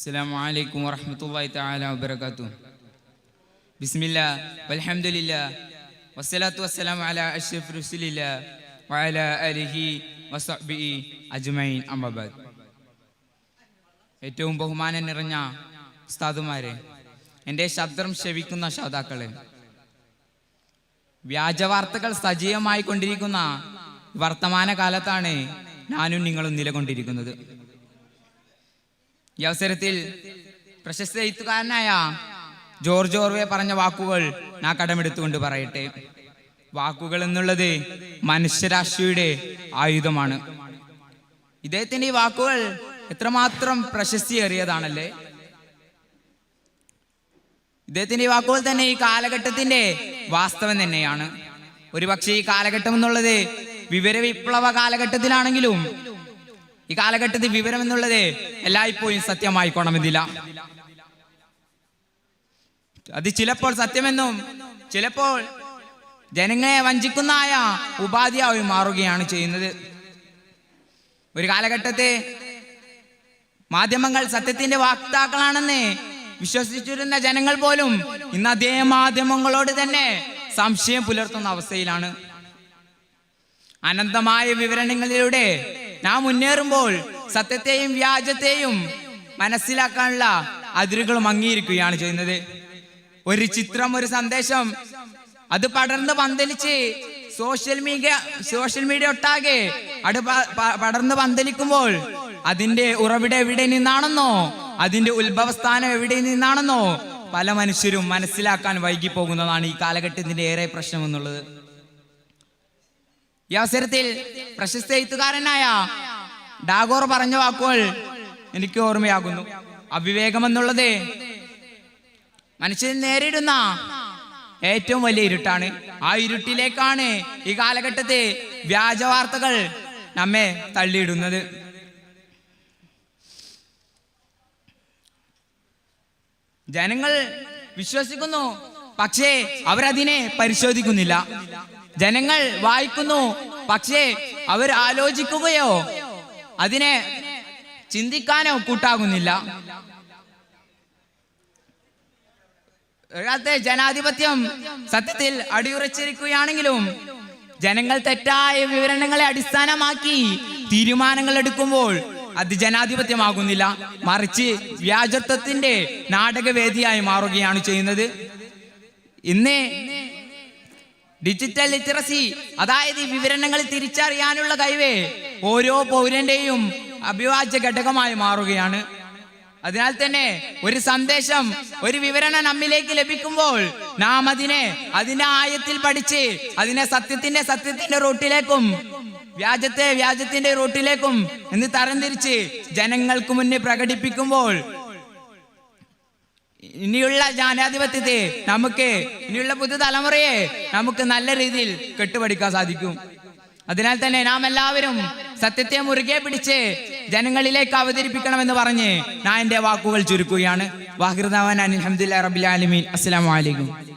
السلام عليكم ورحمة الله تعالى وبركاته بسم الله والحمد لله والصلاة والسلام على أشرف رسول الله وعلى آله وصحبه أجمعين أما بعد ഏറ്റവും ബഹുമാനം നിറഞ്ഞ ഉസ്താദുമാരെ എൻ്റെ ശബ്ദം ശ്രവിക്കുന്ന ശ്രോതാക്കളെ വ്യാജവാർത്തകൾ സജീവമായി കൊണ്ടിരിക്കുന്ന വർത്തമാന കാലത്താണ് ഞാനും നിങ്ങളും നിലകൊണ്ടിരിക്കുന്നത് ഈ അവസരത്തിൽ പ്രശസ്ത എഴുത്തുകാരനായ ജോർജ് ഓർവെ പറഞ്ഞ വാക്കുകൾ ഞാൻ കടമെടുത്തുകൊണ്ട് പറയട്ടെ. വാക്കുകൾ എന്നുള്ളത് മനുഷ്യരാശിയുടെ ആയുധമാണ്. ഇദ്ദേഹത്തിന്റെ ഈ വാക്കുകൾ എത്രമാത്രം പ്രശസ്തിയേറിയതാണല്ലേ? ഇദ്ദേഹത്തിന്റെ ഈ വാക്കുകൾ തന്നെ ഈ കാലഘട്ടത്തിന്റെ വാസ്തവം തന്നെയാണ്. ഒരുപക്ഷെ ഈ കാലഘട്ടം എന്നുള്ളത് വിവര വിപ്ലവ കാലഘട്ടത്തിലാണെങ്കിലും ഈ കാലഘട്ടത്തിൽ വിവരം എന്നുള്ളത് എല്ലായ്പ്പോഴും സത്യമായിക്കോണമെന്നില്ല. അത് ചിലപ്പോൾ സത്യമെന്നും ചിലപ്പോൾ ജനങ്ങളെ വഞ്ചിക്കുന്നതായ ഉപാധിയായി മാറുകയാണ് ചെയ്യുന്നത്. ഒരു കാലഘട്ടത്തെ മാധ്യമങ്ങൾ സത്യത്തിന്റെ വാക്താക്കളാണെന്ന് വിശ്വസിച്ചിരുന്ന ജനങ്ങൾ പോലും ഇന്ന് അതേ മാധ്യമങ്ങളോട് തന്നെ സംശയം പുലർത്തുന്ന അവസ്ഥയിലാണ്. അനന്തമായ വിവരണങ്ങളിലൂടെ നാം മുന്നേറുമ്പോൾ സത്യത്തെയും വ്യാജത്തെയും മനസ്സിലാക്കാനുള്ള അതിരുകളും അംഗീകരിക്കുകയാണ് ചെയ്യുന്നത്. ഒരു ചിത്രം ഒരു സന്ദേശം അത് പടർന്ന് പന്തലിച്ച് സോഷ്യൽ മീഡിയ സോഷ്യൽ മീഡിയ ഒട്ടാകെ അത് പടർന്ന് പന്തലിക്കുമ്പോൾ അതിന്റെ ഉറവിടം എവിടെ നിന്നാണെന്നോ അതിന്റെ ഉത്ഭവസ്ഥാനം എവിടെ നിന്നാണെന്നോ പല മനുഷ്യരും മനസ്സിലാക്കാൻ വൈകി പോകുന്നതാണ് ഈ കാലഘട്ടത്തിന്റെ ഏറെ പ്രശ്നം എന്നുള്ളത്. ഈ അവസരത്തിൽ പ്രശസ്ത എഴുത്തുകാരനായ ഡാഗോർ പറഞ്ഞ വാക്കുകൾ എനിക്ക് ഓർമ്മയാകുന്നു. അവിവേകം എന്നുള്ളത് മനുഷ്യൻ നേരിടുന്ന ഏറ്റവും വലിയ ഇരുട്ടാണ്. ആ ഇരുട്ടിലേക്കാണ് ഈ കാലഘട്ടത്തെ വ്യാജ വാർത്തകൾ നമ്മെ തള്ളിയിടുന്നത്. ജനങ്ങൾ വിശ്വസിക്കുന്നു പക്ഷേ അവരതിനെ പരിശോധിക്കുന്നില്ല. ജനങ്ങൾ വായിക്കുന്നു പക്ഷേ അവർ ആലോചിക്കുകയോ അതിനെ ചിന്തിക്കാനോ കൂട്ടാകുന്നില്ല. ഏഴാത്തെ ജനാധിപത്യം സത്യത്തിൽ അടിയുറച്ചിരിക്കുകയാണെങ്കിലും ജനങ്ങൾ തെറ്റായ വിവരണങ്ങളെ അടിസ്ഥാനമാക്കി തീരുമാനങ്ങൾ എടുക്കുമ്പോൾ അത് ജനാധിപത്യമാകുന്നില്ല. മറിച്ച് വ്യാജത്വത്തിന്റെ നാടകവേദിയായി മാറുകയാണ് ചെയ്യുന്നത്. ഇന്ന് ഡിജിറ്റൽ ലിറ്ററസി അതായത് ഈ വിവരണങ്ങൾ തിരിച്ചറിയാനുള്ള കഴിവ് ഓരോ പൗരന്റെയും അഭിവാജ്യ ഘടകമായി മാറുകയാണ്. അതിനാൽ തന്നെ ഒരു സന്ദേശം ഒരു വിവരണം നമ്മിലേക്ക് ലഭിക്കുമ്പോൾ നാം അതിനെ അതിന്റെ ആയത്തിൽ പഠിച്ച് അതിനെ സത്യത്തിന്റെ സത്യത്തിന്റെ റൂട്ടിലേക്കും വ്യാജത്തെ വ്യാജത്തിന്റെ റൂട്ടിലേക്കും എന്ന് തരംതിരിച്ച് ജനങ്ങൾക്ക് മുന്നിൽ പ്രകടിപ്പിക്കുമ്പോൾ ഇനിയുള്ള ജനാധിപത്യത്തെ നമുക്ക് ഇനിയുള്ള പുതുതലമുറയെ നമുക്ക് നല്ല രീതിയിൽ കെട്ടുപടിക്കാൻ സാധിക്കും. അതിനാൽ തന്നെ നാം എല്ലാവരും സത്യത്തെ മുറുകെ പിടിച്ച് ജനങ്ങളിലേക്ക് അവതരിപ്പിക്കണമെന്ന് പറഞ്ഞ് ഞാൻ എന്റെ വാക്കുകൾ ചുരുക്കുകയാണ്. വാഹിർദാൻ അലഹമുല്ലാ റബിൻ അസ്സലാമു അലൈക്കും.